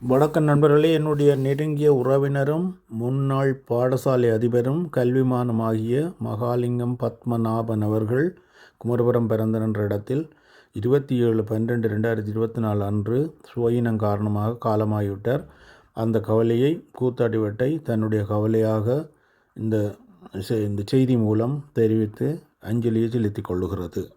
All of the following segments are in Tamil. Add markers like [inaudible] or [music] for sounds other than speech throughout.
வணக்கம் நண்பர்களே என்னுடைய நெருங்கிய உறவினரும் முன்னாள் பாடசாலை அதிபரும் கல்விமானமாகிய மகாலிங்கம் பத்மநாபன் அவர்கள் குமரபுரம் பிறந்தன் என்ற இடத்தில் இருபத்தி ஏழு பன்னிரெண்டு ரெண்டாயிரத்தி இருபத்தி நாலு அன்று சுவையினம் காரணமாக காலமாகிவிட்டார். அந்த கவலையை கூத்தாடிவட்டை தன்னுடைய கவலையாக இந்த செ- இந்த செய்தி மூலம் தெரிவித்து அஞ்சலியை செலுத்திக் கொள்ளுகிறது.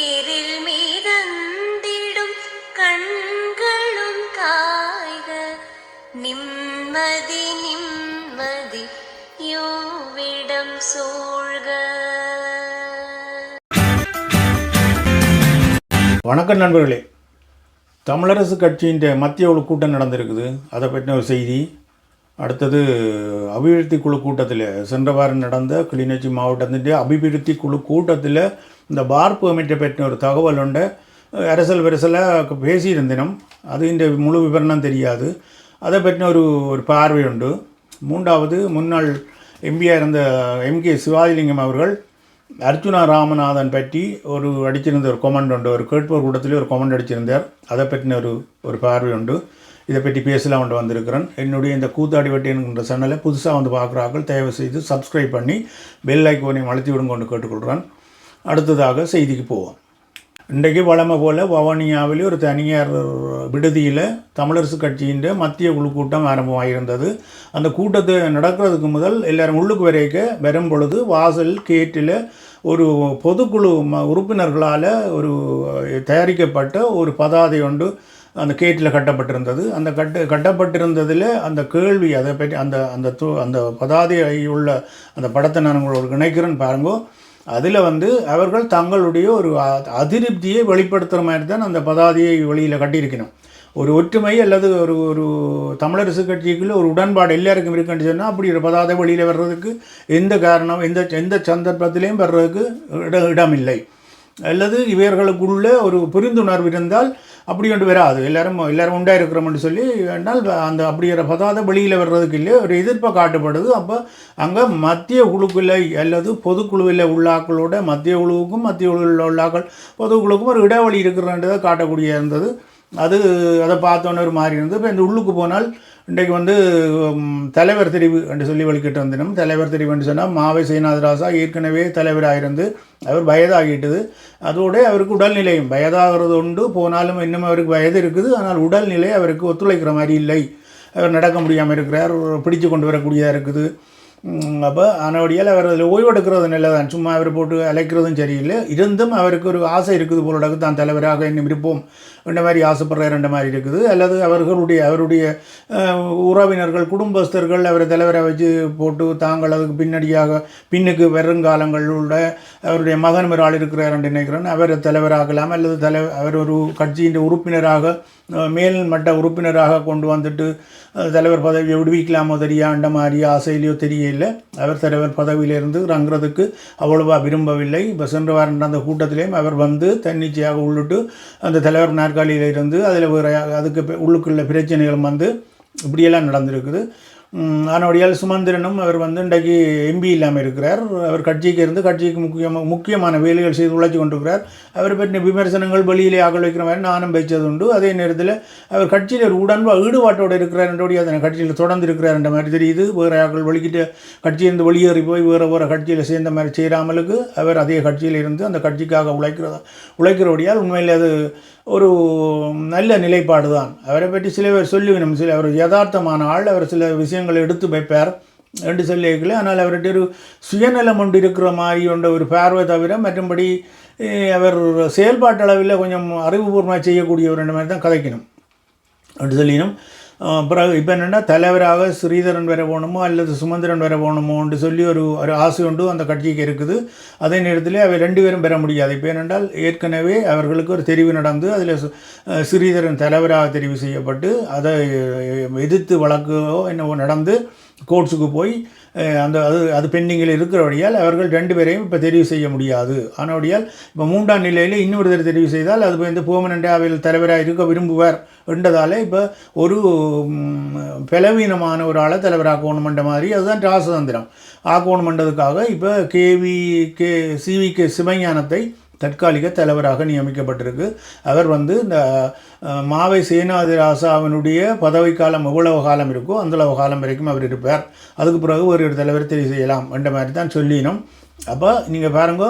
வணக்கம் நண்பர்களே. தமிழரசு கட்சியின் மத்திய குழு கூட்டம் நடந்திருக்குது. அதை பற்றின ஒரு செய்தி. அடுத்தது அபிவிருத்தி குழு கூட்டத்தில் சென்ற வாரம் நடந்த கிளிநொச்சி மாவட்டத்தின் அபிவிருத்தி குழு கூட்டத்தில் இந்த பார்ப்பு அமைச்சை பற்றின ஒரு தகவல் உண்டு அரசல் விரசலாக பேசியிருந்தினம். அது இந்த முழு விவரணம் தெரியாது. அதை பற்றின ஒரு ஒரு பார்வை உண்டு. மூன்றாவது முன்னாள் எம்பியாக இருந்த எம்கே சிவாஜிலிங்கம் அவர்கள் அர்ஜுனா ராமநாதன் பற்றி ஒரு அடிச்சிருந்த ஒரு கொமெண்ட் உண்டு. ஒரு கேட்போர் கூட்டத்திலே ஒரு கொமெண்ட் அடிச்சிருந்தார். அதை பற்றின ஒரு ஒரு பார்வை உண்டு. இதை பற்றி பேசலாம் கொண்டு வந்திருக்கிறேன். என்னுடைய இந்த கூத்தாடி வட்டி சேனலை புதுசாக வந்து பார்க்குறார்கள் தயவு செய்து சப்ஸ்கிரைப் பண்ணி பெல் ஐக்கோனையும் அழுத்தி விடுங்க கொண்டு கேட்டுக்கொள்கிறேன். அடுத்ததாக செய்திக்கு போவோம். இன்றைக்கு வளமை போல் வவுனியாவில் ஒரு தனியார் விடுதியில் தமிழரசு கட்சியின் மத்திய குழு கூட்டம் ஆரம்பமாகியிருந்தது அந்த கூட்டத்தை நடக்கிறதுக்கு முதல் எல்லாரும் உள்ளுக்கு வரைக்க வரும் பொழுது வாசல் கேட்டில் ஒரு பொதுக்குழு ம உறுப்பினர்களால் ஒரு தயாரிக்கப்பட்ட ஒரு பதாதை ஒன்று அந்த கேட்டில் கட்டப்பட்டிருந்தது. அந்த கட்டு கட்டப்பட்டிருந்ததில் அந்த கேள்வி அதை பற்றி அந்த அந்த து அந்த பதாதை உள்ள அந்த படத்தை நான் உங்களுக்கு நினைக்கிறேன்னு பாருங்கோ. அதில் வந்து அவர்கள் தங்களுடைய ஒரு அ- அதிருப்தியை வெளிப்படுத்துகிற மாதிரி தான் அந்த பதாதையை வெளியில் கட்டியிருக்கணும். ஒரு ஒற்றுமை அல்லது ஒரு ஒரு தமிழரசு கட்சிக்குள்ள ஒரு உடன்பாடு எல்லாருக்கும் இருக்குன்னு சொன்னால் அப்படி ஒரு பதாதை வெளியில் வர்றதுக்கு எந்த காரணம் எந்த எந்த சந்தர்ப்பத்திலையும் வர்றதுக்கு இட இடமில்லை. அல்லது இவர்களுக்குள்ள ஒரு புரிந்துணர்வு இருந்தால் அப்படி ஒன்று வராது. எல்லாரும் எல்லாரும் உண்டாக இருக்கிறோம்னு சொல்லி வேண்டால் அந்த அப்படிங்கிற பதாத வெளியில் வர்றதுக்கு இல்லை ஒரு எதிர்ப்பை காட்டப்படுது அப்போ அங்கே மத்திய குழுக்குள்ள அல்லது பொதுக்குழுவில் உள்ளாக்களோட மத்திய குழுவுக்கும் மத்திய குழுவில் உள்ளாக்கள் பொதுக்குழுவுக்கும் ஒரு இடைவெளி இருக்கிறன்றதை காட்டக்கூடிய இருந்தது. அது அதை பார்த்தோன்னே ஒரு மாதிரி இருந்தது. இப்போ இந்த உள்ளுக்கு போனால் இன்றைக்கு வந்து தலைவர் தெரிவு என்று சொல்லி வழிகிட்டு வந்தினோம். தலைவர் தெரிவு என்று சொன்னால் மாவை சீனாதராசா ஏற்கனவே தலைவராக இருந்து அவர் வயதாகிட்டது. அதோடு அவருக்கு உடல்நிலையும் வயதாகிறது உண்டு. போனாலும் இன்னும் அவருக்கு வயது இருக்குது. ஆனால் உடல்நிலை அவருக்கு ஒத்துழைக்கிற மாதிரி இல்லை. அவர் நடக்க முடியாமல் இருக்கிறார். பிடிச்சு கொண்டு வரக்கூடியதாக இருக்குது. அப்போ ஆனவடியால் அவர் அதில் ஓய்வெடுக்கிறது நல்லதான் சும்மா அவர் போட்டு அழைக்கிறதும் சரியில்லை. இருந்தும் அவருக்கு ஒரு ஆசை இருக்குது போலடக்கு தான் தலைவராக இன்னும் இருப்போம். இந்த மாதிரி ஆசைப்படுற ரெண்ட மாதிரி இருக்குது. அல்லது அவர்களுடைய அவருடைய உறவினர்கள் குடும்பஸ்தர்கள் அவரை தலைவரை வச்சு போட்டு தாங்கள் அதுக்கு பின்னடியாக பின்னுக்கு வருங்காலங்களில் அவருடைய மகன் ஒரு ஆள் இருக்கிறார் என்று நினைக்கிறேன். அவரை தலைவராகலாம். அல்லது தலை அவர் ஒரு கட்சியின் உறுப்பினராக மேல் மட்ட உறுப்பினராக கொண்டு வந்துட்டு தலைவர் பதவியை விடுவிக்கலாமோ தெரியாண்ட மாதிரி ஆசையிலையோ தெரியல அவர் தலைவர் பதவியிலிருந்து இறங்குறதுக்கு அவ்வளோவா விரும்பவில்லை. இப்போ சென்ற வாரம் நடந்த கூட்டத்திலேயும் அவர் வந்து தன்னிச்சையாக உள்ளிட்டு அந்த தலைவர் நாற்காலியில் இருந்து அதில் வேறு அதுக்கு உள்ளுக்குள்ள பிரச்சனைகள் வந்து இப்படியெல்லாம் நடந்திருக்குது. அதனுடையால் சுமந்திரனும் அவர் வந்து இன்றைக்கு எம்பி இல்லாமல் இருக்கிறார். அவர் கட்சிக்கு இருந்து கட்சிக்கு முக்கியமாக முக்கியமான வேலைகள் செய்து உழைச்சி கொண்டிருக்கிறார். அவர் பற்றின விமர்சனங்கள் வெளியிலே ஆகல் வைக்கிற மாதிரி நானும் வைச்சது உண்டு. அதே நேரத்தில் அவர் கட்சியில் ஒரு உடன்பா ஈடுபாட்டோடு இருக்கிறார் என்றோடைய அதனை கட்சியில் தொடர்ந்து இருக்கிறார் என்ற மாதிரி தெரியுது. வேறு ஆக்கள் வெளிக்கிட்டு கட்சியிலிருந்து வெளியேறி போய் வேறு வேறு கட்சியில் சேர்ந்த மாதிரி செய்யாமலுக்கு அவர் அதே கட்சியில் இருந்து அந்த கட்சிக்காக உழைக்கிறதா உழைக்கிறபடியால் உண்மையில் அது ஒரு நல்ல நிலைப்பாடு தான் அவரை பற்றி சில பேர் சொல்லுவினும் சில அவர் யதார்த்தமான ஆள். அவர் சில விஷயங்களை எடுத்து வைப்பார் என்று சொல்லியிருக்கல. ஆனால் அவர்கிட்ட ஒரு சுயநலம் ஒன்று இருக்கிற மாதிரி கொண்ட ஒரு பார்வை தவிர மற்றும்படி அஹ், அவர் செயல்பாட்டளவில் கொஞ்சம் அறிவுபூர்வமாக செய்யக்கூடியவர் என்ற மாதிரி தான் கதைக்கணும். என்று சொல்லினும் பிறகு இப்போ என்னென்னா தலைவராக ஸ்ரீதரன் வர போகணுமோ அல்லது சுமந்திரன் வர போகணுமோன்னு சொல்லி ஒரு ஒரு ஆசை உண்டு அந்த கட்சிக்கு இருக்குது. அதே நேரத்தில் அவை ரெண்டு பேரும் பெற முடியாது. இப்போ என்னென்றால் ஏற்கனவே அவர்களுக்கு ஒரு தெரிவு நடந்து அதில் ஸ்ரீதரன் தலைவராக தெரிவு செய்யப்பட்டு அதை எதிர்த்து வழக்கோ என்னவோ நடந்து கோர்ட்ஸுக்கு போய் அந்த அது அது பெண்டிங்கில் இருக்கிறபடியால் அவர்கள் ரெண்டு பேரையும் இப்போ தெரிவு செய்ய முடியாது. ஆனபடியால் இப்போ மூன்றாம் நிலையில் இன்னொருத்தர் தெரிவு செய்தால் அது வந்து பூமனண்டாவில் தலைவராக இருக்க விரும்புவார் என்றதால் இப்போ ஒரு பலவீனமான ஒரு ஆளை தலைவராக்கணுமென்ற மாதிரி அதுதான் ராசதந்திரம். ஆக்கணுமென்றதுக்காக இப்போ கேவி கே சிவி கே சிவஞானத்தை தற்காலிக தலைவராக நியமிக்கப்பட்டிருக்கு. அவர் வந்து இந்த மாவை மாவை சேனாதிராசாவினுடைய பதவி காலம் எவ்வளவு காலம் இருக்கோ அந்தளவு காலம் வரைக்கும் அவர் இருப்பார். அதுக்கு பிறகு ஒரு ஒரு தலைவர் தெரிவு செய்யலாம் என்ற மாதிரி தான் சொல்லினோம். அப்போ நீங்கள் பாருங்க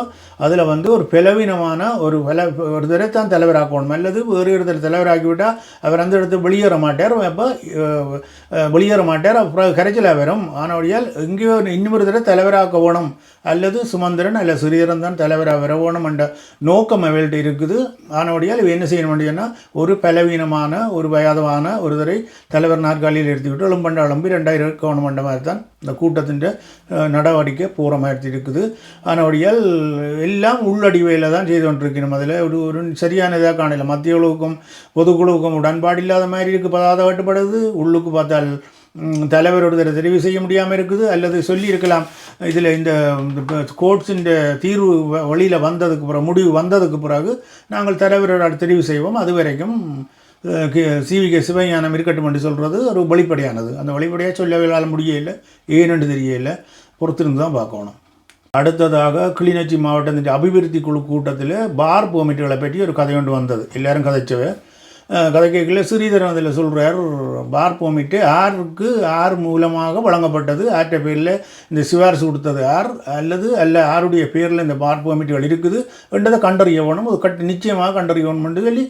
அதில் வந்து ஒரு பலவீனமான ஒரு வில ஒரு தடவை தான் தலைவராக்கணும் அல்லது வேறு ஒருத்தர் தலைவராக்கிவிட்டால் அவர் அந்த இடத்து வெளியேற மாட்டார். அப்போ வெளியேற மாட்டார். அப்புறம் கரைச்சலாக வரும் ஆனவடியால் எங்கேயோ இன்னொரு தடவை தலைவராக்க வேணும். அல்லது சுமந்திரன் அல்ல சிறியரன் தான் தலைவராக வர வேணும் என்ற நோக்கம் அவள்கிட்ட இருக்குது. ஆனவடியால் இவ என்ன செய்ய வேண்டியன்னா ஒரு பலவீனமான ஒரு பயதமான ஒரு தடவை தலைவர் நாற்காலியில் எடுத்துக்கிட்டு எழும்பண்ட எழும்பி ரெண்டாயிரம் இருக்கணும் என்ற மாதிரி தான் இந்த கூட்டத்தின் நடவடிக்கை பூரமாக இருக்குது ஆனவடியால் எல்லாம் உள்ளடிவையில் தான் செய்து கொண்டிருக்கணும் அதில் ஒரு ஒரு சரியான இதாக காணல மத்திய குழுவுக்கும் பொதுக்குழுவுக்கும் உடன்பாடு இல்லாத மாதிரி இருக்குது பதாத வெட்டுப்படுது. உள்ளுக்கு பார்த்தால் தலைவரோட தெரிவு செய்ய முடியாமல் இருக்குது. அல்லது சொல்லியிருக்கலாம் இதில் இந்த கோட்ஸின் தீர்வு வழியில் வந்ததுக்கு பிறகு முடிவு வந்ததுக்கு பிறகு நாங்கள் தலைவரோட தெரிவு செய்வோம். அது வரைக்கும் சிவி கே சிவஞானம் இருக்கட்டும் என்று சொல்கிறது ஒரு வெளிப்படையானது. அந்த வெளிப்படையாக சொல்லவே முடியல ஏனென்று தெரியல பொறுத்திருந்து தான் பார்க்கணும். அடுத்ததாக கிளிநொச்சி மாவட்டத்தின் அபிவிருத்தி குழு கூட்டத்தில் பார் பெர்மிட்டுகளை பற்றி ஒரு கதை ஒன்று வந்தது. எல்லாரும் கதைச்சவை கதை கேட்கல ஸ்ரீதரன் அதில் சொல்கிறார் பார் போமிட்டு ஆருக்கு ஆர் மூலமாக வழங்கப்பட்டது. ஆற்ற பேரில் இந்த சிபாரிசு கொடுத்தது ஆர் அல்லது அல்ல ஆருடைய பேரில் இந்த பார் போமிட்டுகள் இருக்குது என்றதை கண்டறியவனும் அது கட் நிச்சயமாக கண்டறிய என்று சொல்லி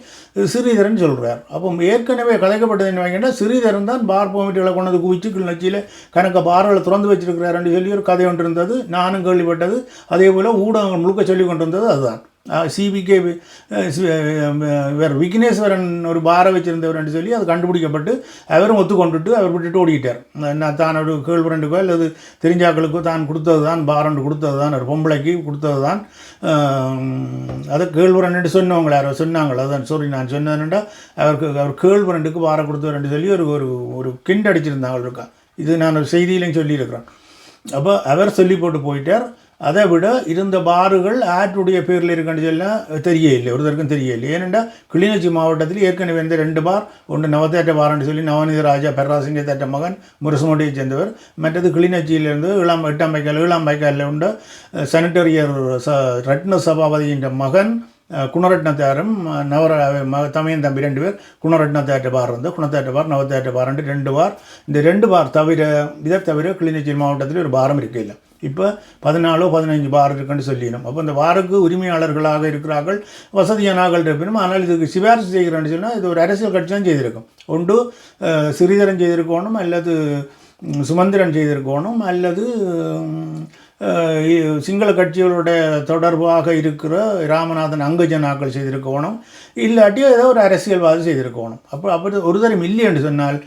ஸ்ரீதரன் சொல்கிறார் அப்போ ஏற்கனவே கதைக்கப்பட்டது என்ன வாங்கினா ஸ்ரீதரன் தான் பார் போமிட்டுகளை கொண்டது வந்து குவிச்சு கிளிநொச்சியில் கணக்க பார்களை திறந்து வச்சிருக்கிறாருன்னு சொல்லி ஒரு கதை ஒன்று இருந்தது. நானும் கேள்விப்பட்டது. அதே போல் ஊடகங்கள் முழுக்க சொல்லி கொண்டு அதுதான். சிபிகே வேறு விக்னேஸ்வரன் ஒரு பாரை என்று சொல்லி அது கண்டுபிடிக்கப்பட்டு அவரும் ஒத்துக்கொண்டுட்டு அவர் விட்டுட்டு ஓடிக்கிட்டார் நான் தான் ஒரு கேழ்வரண்டுக்கோ அல்லது தெரிஞ்சாக்களுக்கோ தான் கொடுத்தது தான் பாரண்டு கொடுத்தது தான் ஒரு பொம்பளைக்கு கொடுத்தது தான் அதை கேழ்வரண்டு சொன்னவங்கள யாரோ சொன்னாங்களோ அதான் சாரி நான் சொன்னதுன்னா அவருக்கு அவர் கேழ்வரண்டுக்கு கொடுத்தவர் கொடுத்தவர்னு சொல்லி ஒரு ஒரு ஒரு கிண்ட் அடிச்சிருந்தாங்க இருக்கா இது நான் ஒரு செய்தியிலையும் சொல்லியிருக்கிறேன். அப்போ அவர் சொல்லி போட்டு போயிட்டார். அதை விட இருந்த பாறுகள் ஆற்றுடைய பேரில் இருக்குன்னு சொல்ல தெரியல ஒருத்தருக்கும் தெரியல ஏனென்றால் கிளிநொச்சி மாவட்டத்தில் ஏற்கனவே இருந்த ரெண்டு பார் ஒன்று நவத்தேட்ட பாரன்னு சொல்லி நவநீத ராஜா பெர்ராசிங்க தேட்ட மகன் முரசுமோட்டியை சேர்ந்தவர். மற்றது கிளிநொச்சியிலிருந்து இளம் எட்டாம் பைக்கால் இளம் பைக்காலில் உண்டு சனிட்டரியர் ச ரட்ன சபாபதியின் மகன் குணரட்னத்தாரும் நவர தமையன் தம்பி ரெண்டு பேர் குணரட்னத்தாட்ட பார் வந்து குணத்தாட்ட பார் நவத்தாட்ட பார் ரெண்டு பார். இந்த ரெண்டு பார் தவிர இதை தவிர கிளிநொச்சி மாவட்டத்தில் ஒரு பாரம் இருக்கையில் இப்போ பதினாலோ பதினஞ்சு பார் இருக்குன்னு சொல்லிடணும். அப்போ இந்த வாருக்கு உரிமையாளர்களாக இருக்கிறார்கள் வசதியானார்கள் இருப்பினும் ஆனால் இதுக்கு சிபாரிசு செய்கிறேன்னு சொன்னால் இது ஒரு அரசியல் கட்சி தான் செய்திருக்கும். ஒன்று அஹ், சிறிதரன் செய்திருக்கணும் அல்லது சுமந்திரன் செய்திருக்கணும் அல்லது சிங்கள கட்சிகளுடைய தொடர்பாக இருக்கிற ராமநாதன் அங்கஜனாக்கள் செய்திருக்கணும். இல்லாட்டி ஏதோ ஒரு அரசியல்வாதி செய்திருக்கணும். அப்போ அப்படி ஒரு தரம் இல்லை என்று சொன்னால்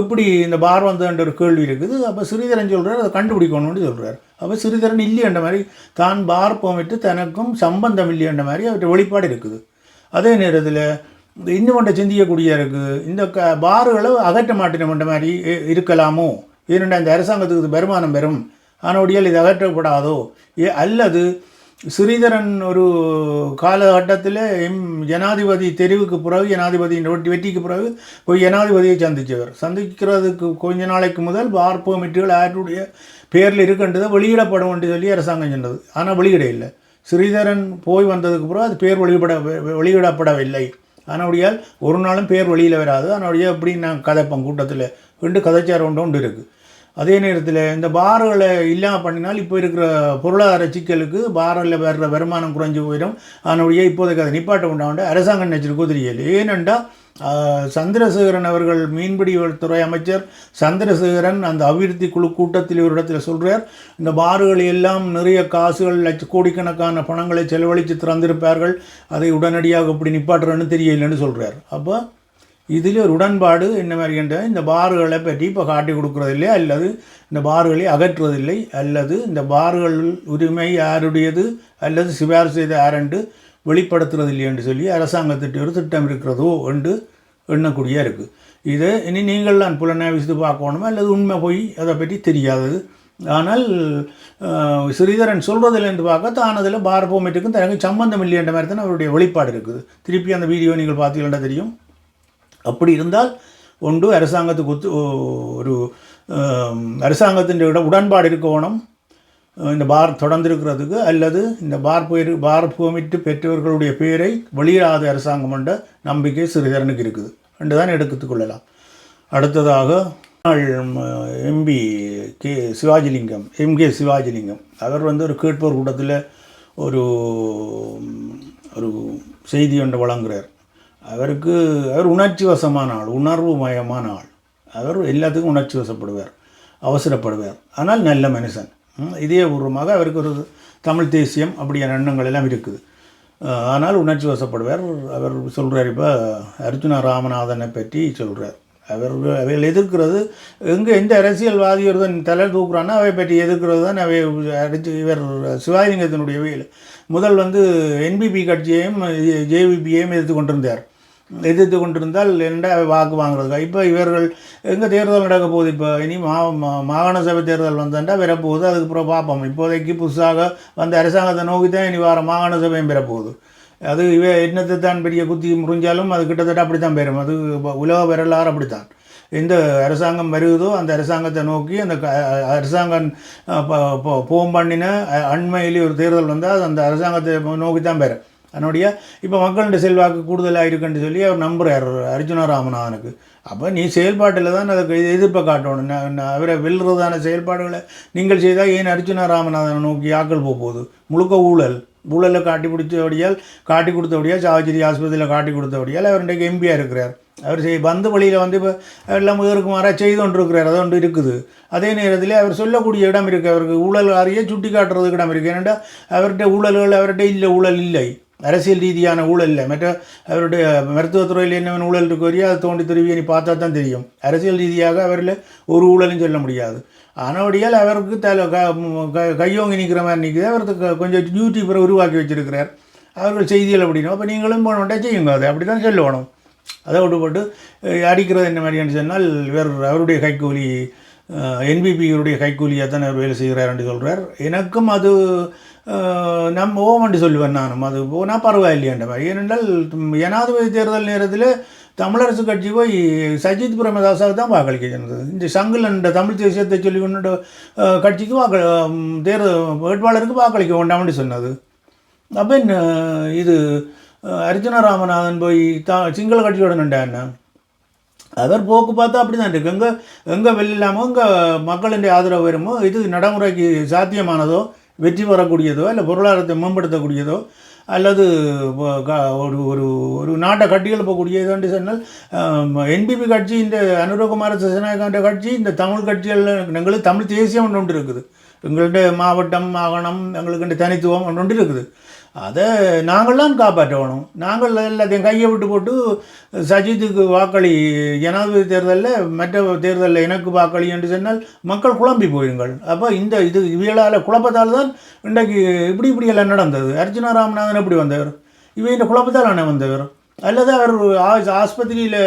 எப்படி இந்த பார்வந்தன்ற ஒரு கேள்வி இருக்குது. அப்போ ஸ்ரீதரன் சொல்கிறார் அதை கண்டுபிடிக்கணும்னு சொல்கிறார் அப்போ ஸ்ரீதரன் இல்லையன்ற மாதிரி தான் பார் போமிட்டு தனக்கும் சம்பந்தம் இல்லையன்ற மாதிரி அவர்கிட்ட வெளிப்பாடு இருக்குது. அதே நேரத்தில் இன்னும் ஒன்றை சிந்திக்கக்கூடிய இருக்குது இந்த க பாறுகளை அகற்ற மாட்டினோம்ன்ற மாதிரி இருக்கலாமோ? ஏனென்றால் இந்த அரசாங்கத்துக்கு இது வருமானம் பெறும். ஆனோடியால் இது அகற்றப்படாதோ? ஏ அல்லது ஸ்ரீதரன் ஒரு காலகட்டத்தில் எம் ஜனாதிபதி தெரிவுக்கு பிறகு ஜனாதிபதியின் வெட்டி வெற்றிக்கு பிறகு போய் ஜனாதிபதியை சந்தித்தவர். சந்திக்கிறதுக்கு கொஞ்ச நாளைக்கு முதல் பார் பெர்மிட்டுகள் யாருடைய பேரில் இருக்கின்றதை வெளியிடப்படும் என்று சொல்லி அரசாங்கம் சொன்னது. ஆனால் வெளியிட இல்லை. ஸ்ரீதரன் போய் வந்ததுக்கு பிறகு அது பேர் வெளியிட வெளியிடப்படவில்லை. ஆனபடியால் ஒரு நாளும் பேர் வெளியில் வராது. ஆனபடியாக எப்படி நான் கதைப்பேன் கூட்டத்தில். ரெண்டு கதைச்சார் ஒன்று ஒன்று இருக்குது அதே நேரத்தில் இந்த பார்களை இல்லாமல் பண்ணினால் இப்போ இருக்கிற பொருளாதார சிக்கலுக்கு பாரில் வர்ற வருமானம் குறைஞ்சி போயிடும். அதனுடைய இப்போதைக்கு அதை நிப்பாட்ட உண்டாண்ட அரசாங்கம் நினைச்சிருக்கோ தெரியல ஏனென்றால் சந்திரசேகரன் அவர்கள் மீன்பிடித்துறை அமைச்சர் சந்திரசேகரன் அந்த அபிவிருத்தி குழு கூட்டத்தில் ஒரு இடத்துல சொல்கிறார் இந்த பாறுகள் எல்லாம் நிறைய காசுகள் லட்ச கோடிக்கணக்கான பணங்களை செலவழித்து திறந்திருப்பார்கள். அதை உடனடியாக இப்படி நிப்பாட்டுறேன்னு தெரியலன்னு சொல்கிறார் அப்போ இதில் ஒரு உடன்பாடு என்ன மாதிரி என்ற இந்த பாறுகளை பற்றி இப்போ காட்டி கொடுக்குறதில்லை அல்லது இந்த பாறுகளை அகற்றுவதில்லை அல்லது இந்த பார்கள் உரிமை யாருடையது அல்லது சிபாரிசு செய்த யாரென்று வெளிப்படுத்துறதில்லை என்று சொல்லி அரசாங்கத்திட்ட ஒரு திட்டம் இருக்கிறதோ என்று எண்ணக்கூடியா இருக்குது இது இனி நீங்கள் நான் புலனாய்வித்து பார்க்கணுமா அல்லது உண்மை போய் அதை பற்றி தெரியாதது? ஆனால் ஸ்ரீதரன் ஸ்ரீதரன் சொல்கிறதுலேருந்து பார்க்க தான் அதில் பார் தனக்கு சம்பந்தம் இல்லைன்ற மாதிரி தான் அவருடைய வெளிப்பாடு இருக்குது. திருப்பி அந்த வீடியோ நீங்கள் பார்த்தீங்கன்னா தெரியும்? அப்படி இருந்தால் ஒன்று அரசாங்கத்துக்கு ஒத்து ஒரு அரசாங்கத்தின் விட உடன்பாடு இருக்கணும். இந்த பார் தொடர்ந்திருக்கிறதுக்கு அல்லது இந்த பார் போயிரு பார் போமிட்டு பெற்றவர்களுடைய பெயரை வெளியிடாத அரசாங்கம் என்ற நம்பிக்கை சிறிதரனுக்கு இருக்குது. என்று தான் எடுத்துக் கொள்ளலாம். அடுத்ததாக MP K Sivajilingam M K Sivajilingam. அவர் வந்து ஒரு கேட்போர் கூட்டத்தில் ஒரு ஒரு செய்தி ஒன்று வழங்குறார். அவருக்கு அவர் உணர்ச்சி வசமான ஆள் உணர்வு மயமான ஆள். அவர் எல்லாத்துக்கும் உணர்ச்சி வசப்படுவார் அவசரப்படுவார். ஆனால் நல்ல மனுஷன். இதயபூர்வமாக இதே பூர்வமாக அவருக்கு ஒரு தமிழ் தேசியம் அப்படியான எண்ணங்கள் எல்லாம் இருக்குது. ஆனால் உணர்ச்சி வசப்படுவார் அவர் சொல்கிறார் இப்போ அர்ஜுனா ராமநாதனை பற்றி சொல்கிறார் அவர் அவைகள் எதிர்க்கிறது எங்கே எந்த அரசியல்வாதி ஒருவன் தலை தூக்குறான்னா அவை பற்றி எதிர்க்கிறது தான் அவை அடித்து இவர் சிவாஜிலிங்கத்தினுடைய வேலை. முதல் வந்து என்பிபி கட்சியையும் ஜேவிபியையும் எதிர்த்து கொண்டிருந்தார். எதிர்த்து கொண்டிருந்தால் என்ன வாக்கு வாங்குறதுக்கா? இப்போ இவர்கள் எங்கே தேர்தல் நடக்க போகுது இப்போ? இனி மா மாகாண சபை தேர்தல் வந்தாண்டா வரப்போகுது. அதுக்கப்புறம் பார்ப்போம். இப்போதைக்கு புதுசாக வந்த அரசாங்கத்தை நோக்கி தான் இனி வார மாகாண சபையும் பெறப்போகுது அது இவ என்னத்தை தான் பெரிய குத்தி முறிஞ்சாலும் அது கிட்டத்தட்ட அப்படி தான் பெறும். அது உலக வரலாறு அப்படித்தான். எந்த அரசாங்கம் வருகுதோ அந்த அரசாங்கத்தை நோக்கி அந்த க- அரசாங்கம் போம் பண்ணின அண்மையிலே ஒரு தேர்தல் வந்தால் அந்த அரசாங்கத்தை நோக்கி தான் பெறும். அதனுடைய இப்போ மக்களுடைய செல்வாக்கு கூடுதலாக இருக்குன்னு சொல்லி அவர் நம்புறார் அர்ஜுன ராமநாதனுக்கு அப்போ நீ செயல்பாட்டில் தான் அதுக்கு எதிர்ப்பை காட்டணும். நான் அவரை வெல்றதான செயல்பாடுகளை நீங்கள் செய்தால் ஏன் அர்ஜுன ராமநாதனை நோக்கி ஆக்கள் போக போகுது? முழுக்க ஊழல். ஊழலை காட்டி பிடிச்சபடியால் காட்டி கொடுத்தபடியால் சாவச்சேரி ஆஸ்பத்திரியில் காட்டி கொடுத்தபடியால் அவர் இன்றைக்கு எம்பியாக இருக்கிறார். அவர் செய் வந்த வழியில் வந்து இப்போ எல்லாம் முதற்குமாராக செய்து கொண்டிருக்கிறார் அது ஒன்று இருக்குது. அதே நேரத்தில் அவர் சொல்லக்கூடிய இடம் இருக்குது அவருக்கு ஊழல் அறிய சுட்டி காட்டுறதுக்கு இடம் இருக்குது ஏன்னா அவர்கிட்ட ஊழல்கள் அவர்கிட்ட இல்லை ஊழல் இல்லை. அரசியல் ரீதியான ஊழல் இல்லை. மற்ற அவருடைய மருத்துவத்துறையில் என்ன ஊழல் இருக்கோரியோ அதை தோண்டி துருவி நீ பார்த்தா தான் தெரியும். அரசியல் ரீதியாக அவரில் ஒரு ஊழலும் சொல்ல முடியாது. ஆனபடியால் அவருக்கு தல க க- கையோங்கி நிற்கிற மாதிரி நிற்குது அவருக்கு கொஞ்சம் யூடியூபரை உருவாக்கி வச்சிருக்கிறார். அவர்கள் செய்திகள் அப்படின்னா அப்போ நீங்களும் போனோட்டா செய்யுங்க. அதை அப்படி தான் சொல்லணும். அதை விட்டுப்பட்டு போட்டு அடிக்கிறது என்ன மாதிரின்னு சொன்னால் இவர் அவருடைய கைக்கூலி என்பிபியுடைய கைக்கூலியாக தான் அவர் வேலை செய்கிறார் என்று சொல்கிறார் எனக்கும் அது நம் ஓமண்டு சொல்லுவேன் நானும். அது போனால் பரவாயில்லையாண்ட மாதிரி. ஏனென்றால் ஜனாதிபதி தேர்தல் நேரத்தில் தமிழரசு கட்சி போய் சஜித் பிரேமதாசாவுக்கு தான் வாக்களிக்க சொன்னது. இந்த சங்கில் என்ற தமிழ் தேசியத்தை சொல்லி கொண்டு கட்சிக்கு வாக்கள ம், தேர்தல் வேட்பாளருக்கு வாக்களிக்க வேண்டாம்னு சொன்னது. அப்போ என்ன இது அர்ஜுன ராமநாதன் போய் தா சிங்கள கட்சியோட நின்றான் அவர் போக்கு பார்த்தா அப்படி தான் இருக்குது எங்கே எங்கே வெளியில்லாமோ எங்கே மக்களின் ஆதரவு வருமோ இது நடைமுறைக்கு சாத்தியமானதோ வெற்றி பெறக்கூடியதோ இல்லை பொருளாதாரத்தை மேம்படுத்தக்கூடியதோ அல்லது க- ஒரு ஒரு ஒரு நாட்டை கட்டிகள் போகக்கூடியதுன்னு சொன்னால் என்பிபி கட்சி இந்த அனுரகுமார சசிநாயகாண்ட கட்சி இந்த தமிழ் கட்சிகள் எங்களுக்கு தமிழ் தேசியம் ஒன்று ஒன்று இருக்குது. எங்கள்கிட்ட மாவட்டம் மாகாணம் எங்களுக்கு தனித்துவம் ஒன்று ஒன்று இருக்குது. அதை நாங்கள்லாம் காப்பாற்றணும். நாங்கள் எல்லாத்தையும் கையை விட்டு போட்டு சஜித்துக்கு வாக்களி ஜனாதிபதி தேர்தலில் மற்ற தேர்தலில் எனக்கு வாக்களி என்று சொன்னால் மக்கள் குழம்பி போயிருங்கள். அப்போ இந்த இது இவைகளால் குழப்பத்தால் தான் இன்றைக்கு இப்படி இப்படி எல்லாம் நடந்தது. அர்ஜுனா ராமநாதன் எப்படி வந்தவர் இவை இந்த குழப்பத்தால் அண்ணன் வந்தவர் அல்லது அவர் ஆஸ் ஆஸ்பத்திரியில்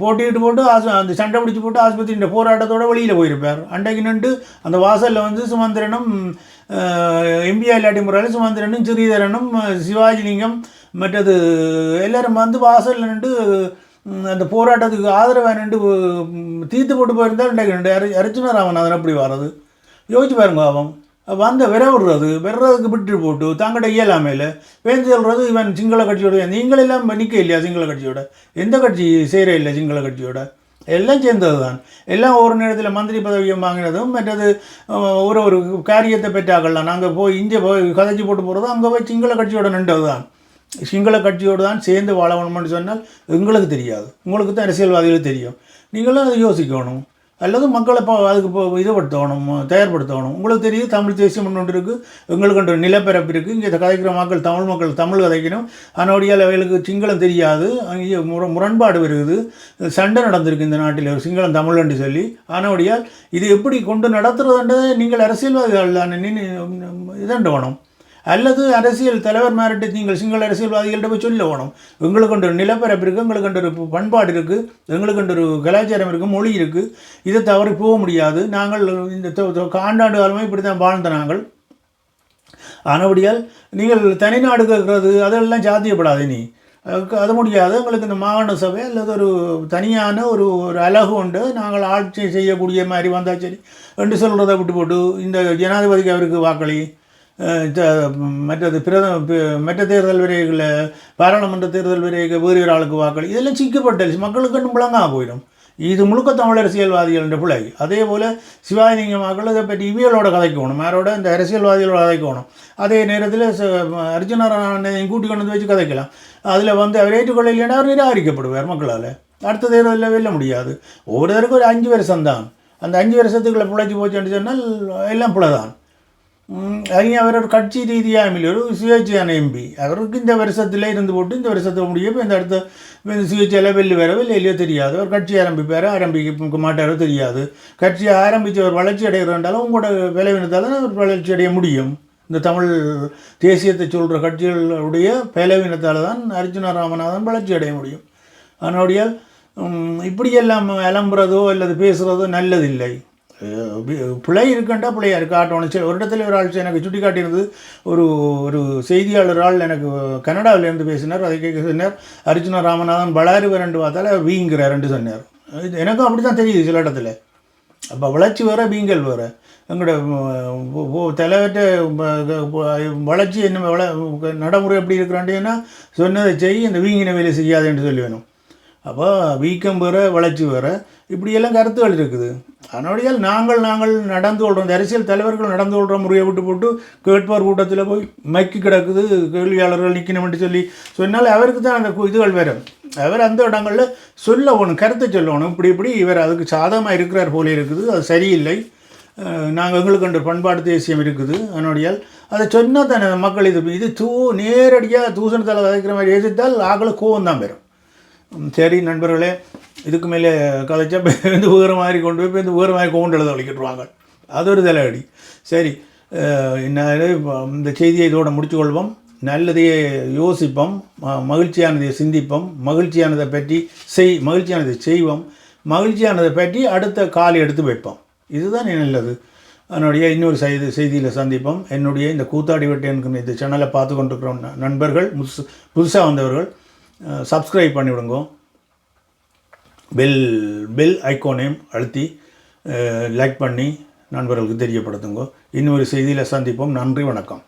போட்டிட்டு போட்டு ஆஸ் அந்த சண்டை பிடிச்சி போட்டு ஆஸ்பத்திரியின் போராட்டத்தோட வெளியில் போயிருப்பார். அன்றைக்கு நின்று அந்த வாசலில் வந்து சுமந்திரனும் எம்பிஆர் இல்லாட்டி முறையில் சுமந்திரனும் ஸ்ரீதரனும் சிவாஜிலிங்கம் மற்றது எல்லோரும் வந்து வாசலில் நின்று அந்த போராட்டத்துக்கு ஆதரவாக நின்று தீர்த்து போட்டு போயிருந்தால் இன்றைக்கு ரெண்டு அரி அர்ஜுன ராமநாதன் அப்படி வர்றது யோசிச்சு பாருங்க அவன் வந்த விர விடுறது விடுறதுக்கு விட்டு போட்டு தங்கட இயலாமையில் பேருந்து சொல்கிறது இவன் சிங்கள கட்சியோட நீங்கள் எல்லாம் நிற்க இல்லையா சிங்கள கட்சியோட? எந்த கட்சி சேர இல்லை சிங்கள கட்சியோட? எல்லாம் சேர்ந்தது தான் எல்லாம் ஒரு நேரத்தில் மந்திரி பதவியும் வாங்கினதும் மற்றது ஒரு ஒரு காரியத்தை பெற்றாக்கலாம் நாங்கள் போய் இங்கே போய் கதைச்சி போட்டு போகிறதும் அங்கே போய் சிங்கள கட்சியோட நின்றது தான் சிங்கள கட்சியோடு தான் சேர்ந்து வாழணும்னு சொன்னால் எங்களுக்கு தெரியாது உங்களுக்கு தான் அரசியல்வாதிகள் தெரியும் நீங்களும் அதை யோசிக்கணும் அல்லது மக்களை இப்போ அதுக்கு இப்போ இதுபடுத்தணும் தயார்படுத்தணும். உங்களுக்கு தெரியுது தமிழ் தேசியம் ஒன்று இருக்குது எங்களுக்கு ஒன்று நிலப்பரப்பு இருக்குது இங்கே கதைக்கிற மக்கள் தமிழ் மக்கள் தமிழ் கதைக்கணும். அதனுடைய அவைகளுக்கு சிங்களம் தெரியாது. அங்கே முர முரண்பாடு வருது சண்டை நடந்திருக்கு இந்த நாட்டில். ஒரு சிங்களம் தமிழ் என்று சொல்லி. அதனுடையால் இது எப்படி கொண்டு நடத்துறதுன்றதை நீங்கள் அரசியல்வாதிகள் தானே இதண்டு வேணும் அல்லது அரசியல் தலைவர்மார்கிட்ட நீங்கள் சிங்கள அரசியல்வாதிகள்கிட்ட போய் சொல்ல வேணும். எங்களுக்கு ஒரு நிலப்பரப்பு இருக்குது எங்களுக்கு ஒரு பண்பாடு இருக்குது எங்களுக்கு ஒரு கலாச்சாரம் இருக்குது மொழி இருக்குது இதை தவறி போக முடியாது. நாங்கள் இந்த காண்டாண்டு தொ- ஆண்டாண்டு காலமாக இப்படி தான் வாழ்ந்த நாங்கள். ஆனபடியால் நீங்கள் தனிநாடு கேட்குறது அதெல்லாம் சாத்தியப்படாது நீ அதுக்கு அது முடியாது. எங்களுக்கு இந்த மாகாண சபை அல்லது ஒரு தனியான ஒரு ஒரு அழகு உண்டு. நாங்கள் ஆட்சி செய்யக்கூடிய மாதிரி வந்தால் சரி. என்று சொல்கிறத விட்டு போட்டு இந்த ஜனாதிபதிக்கு அவருக்கு வாக்களி மற்றது பிரத மற்ற தேர்தல் விரைகளில் பாராளுமன்ற தேர்தல் விரைக வேறு ஒரு ஆளுக்கு வாக்கள் இதெல்லாம் சிக்கப்பட்ட மக்களுக்கு கண்டு முழங்காக போயிடும். இது முழுக்க தமிழ் அரசியல்வாதிகள் என்ற பிள்ளை அதே போல் சிவாஜிலிங்க மக்கள் இதை பற்றி இவியலோட கதைக்கணும். யாரோட இந்த அரசியல்வாதிகளோட கதைக்கணும். அதே நேரத்தில் அர்ஜுனரையும் கூட்டி கொண்டு வந்து வச்சு கதைக்கலாம். அதில் வந்து அவர் ஏற்றுக்கொள்ள இல்லைன்னா அவர் நிராகரிக்கப்படுவார் மக்களால். அடுத்த தேர்தலில் வெல்ல முடியாது. ஒவ்வொருத்தருக்கும் ஒரு அஞ்சு வருஷம்தான். அந்த அஞ்சு வருஷத்துக்குள்ள பிழைச்சி போச்சுன்னு சொன்னால் எல்லாம் பிழைதான். தான் அங்கே அவர் கட்சி ரீதியாக இல்லை ஒரு சுயேட்சையான எம்பி அவருக்கு இந்த வருஷத்தில் இருந்து போட்டு இந்த வருஷத்தை முடிய இப்போ இந்த அடுத்த இந்த சுயேட்சையில் வெளில வரவோ இல்லை இல்லையோ தெரியாது ஒரு கட்சி ஆரம்பிப்பார் ஆரம்பிக்க மாட்டாரோ தெரியாது கட்சியை ஆரம்பித்து ஒரு வளர்ச்சி அடைகிறன்றாலும் உங்களோட விளைவினத்தால் தான் ஒரு வளர்ச்சி அடைய முடியும் இந்த தமிழ் தேசியத்தை சொல்கிற கட்சிகளுடைய பலவீனத்தால் தான் அர்ஜுன ராமநாதன் வளர்ச்சி அடைய முடியும் அதனுடைய இப்படியெல்லாம் அலம்புறதோ அல்லது பேசுகிறதோ நல்லதில்லை பிழை இருக்குண்டா பிள்ளையா இருக்காட்டணும் சரி ஒரு இடத்துல ஒரு ஆள் எனக்கு சுட்டி காட்டியிருந்தது. ஒரு ஒரு செய்தியாளர் ஆள் எனக்கு கனடாவிலேருந்து பேசினார். அதை கேட்க சொன்னார் அர்ஜுனா ராமநாதன் பலாரி ரெண்டு பார்த்தால அவர் வீங்கிறார் ரெண்டு சொன்னார். இது எனக்கும் அப்படி தான் தெரியுது சில இடத்துல. அப்போ வளர்ச்சி வேறு வீங்கல் வேற. எங்களோட தலைவர்கிட்ட வளர்ச்சி என்ன வள நடைமுறை எப்படி இருக்கிறாண்டேன்னா சொன்னதை செய் இந்த வீங்கின வேலை செய்யாதுன்னு சொல்லி வேணும். அப்போ வீக்கம் வேற வளர்ச்சி வேற. இப்படியெல்லாம் கருத்துகள் இருக்குது. அதனுடையால் நாங்கள் நாங்கள் நடந்து கொள்கிறோம் இந்த அரசியல் தலைவர்கள் நடந்து கொள்கிற முறையை விட்டு போட்டு கேட்பார் கூட்டத்தில் போய் மக்கி கிடக்குது கேள்வியாளர்கள் நிற்கணும்னு சொல்லி சொன்னால் அவருக்கு தான் அந்த இதுகள் வரும். அவர் அந்த இடங்களில் சொல்லணும் கருத்தை சொல்லணும் இப்படி இப்படி இவர் அதுக்கு சாதகமாக இருக்கிறார் போல இருக்குது. அது சரியில்லை. நாங்கள் எங்களுக்கு என்ற பண்பாடு தேசியம் இருக்குது. அதனுடையால் அதை சொன்னால் தானே மக்கள் இது இது தூ நேரடியாக தூசணத்தில் விதைக்கிற மாதிரி எதிர்த்தால் ஆக்களுக்கு கோவம் தான் வரும். சரி நண்பர்களே இதுக்கு மேலே கதைச்சால் வந்து [laughs] உயரம் மாதிரி கொண்டு போய் இப்ப இந்த வேறு மாதிரி கொண்டு எழுத வலிக்கிட்டுருவாங்க அது ஒரு தலையடி. சரி என்ன இந்த செய்தியை இதோட முடித்துக்கொள்வோம். நல்லதையே யோசிப்போம் ம- மகிழ்ச்சியானதை சிந்திப்போம் மகிழ்ச்சியானதை பற்றி செய் மகிழ்ச்சியானதை செய்வோம் மகிழ்ச்சியானதை பற்றி அடுத்த காலை எடுத்து வைப்போம். இதுதான் நல்லது. அதனுடைய இன்னொரு செய்தி செய்தியில் சந்திப்போம். என்னுடைய இந்த கூத்தாடி வெட்டி என்கிற இந்த சேனலை பார்த்து கொண்டிருக்கிற நண்பர்கள் புதுசு புதுசாக வந்தவர்கள் சப்ஸ்கிரைப் பண்ணிவிடுங்க. பெல் பெல் ஐக்கோனையும் அழுத்தி லைக் பண்ணி நண்பர்களுக்கு தெரியப்படுத்துங்க. இன்னொரு செய்தியில் சந்திப்போம். நன்றி வணக்கம்.